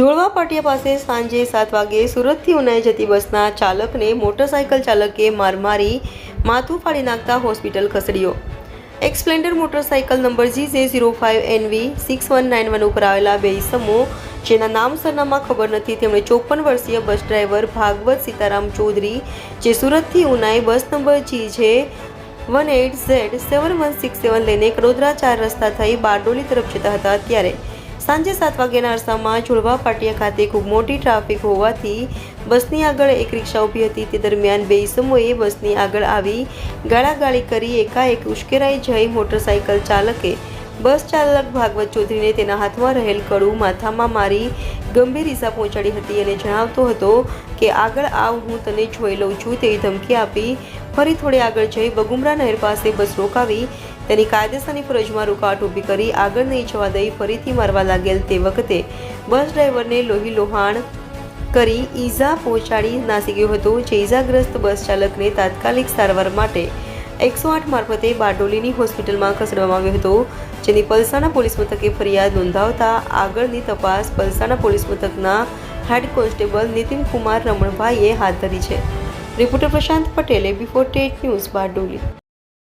જોડવા પાટિયા પાસે સાંજે સાત વાગે સુરતથી ઉનાઈ જતી બસના ચાલકને મોટરસાયકલ ચાલકે માર મારી માથું ફાડી નાખતા હોસ્પિટલ ખસેડ્યો. એક Splendor motorcycle number G J zero five N V six one nine one ઉપર આવેલા બે ઇસમો જેના નામ સરનામા ખબર નથી, તેમણે ચોપન વર્ષીય બસ ડ્રાઈવર ભાગવત સીતારામ ચૌધરી, જે સુરતથી Unai bus number G J one eight Z seven one six seven લઈને કડોદરા ચાર રસ્તા થઈ બારડોલી તરફ જતા હતા ત્યારે. સાંજે સાત વાગ્યાના અરસામાં જોડવા પાટિયા ખાતે ખૂબ મોટી ટ્રાફિક હોવાથી બસની આગળ એક રિક્ષા ઊભી હતી. તે દરમિયાન બે ઇસમોએ બસની આગળ આવી ગાળાગાળી કરી એકાએક ઉશ્કેરાઈ જઈ મોટરસાયકલ ચાલકે બસ ચાલક ભાગવત ચૌધરીને તેના હાથમાં રહેલ કડું માથામાં મારી ગંભીર ઈજા પહોંચાડી હતી અને જણાવતો હતો કે, આગળ આવ, હું તને જોઈ લઉં છું. તેવી ધમકી આપી ફરી થોડે આગળ જઈ બગુમરા નહેર પાસે બસ રોકાવી તેની કાયદેસરની ફરજમાં રૂકાવટ ઊભી કરી આગળ નહીં જવા દઈ ફરીથી મારવા લાગેલ તે વખતે બસ ડ્રાઈવરને લોહી લોહાણ કરી ઈજા પહોંચાડી નાસી ગયો હતો, જે ઈજાગ્રસ્ત બસ ચાલકને તાત્કાલિક સારવાર માટે એકસો આઠ મારફતે બારડોલીની હોસ્પિટલમાં ખસેડવામાં આવ્યો હતો, જેની પલસાણા પોલીસ મથકે ફરિયાદ નોંધાવતા આગળની તપાસ પલસાણા પોલીસ મથકના હેડ કોન્સ્ટેબલ નીતિન કુમાર રમણભાઈએ હાથ ધરી છે. રિપોર્ટર પ્રશાંત પટેલે બિફોર ટેટ ન્યૂઝ બારડોલી.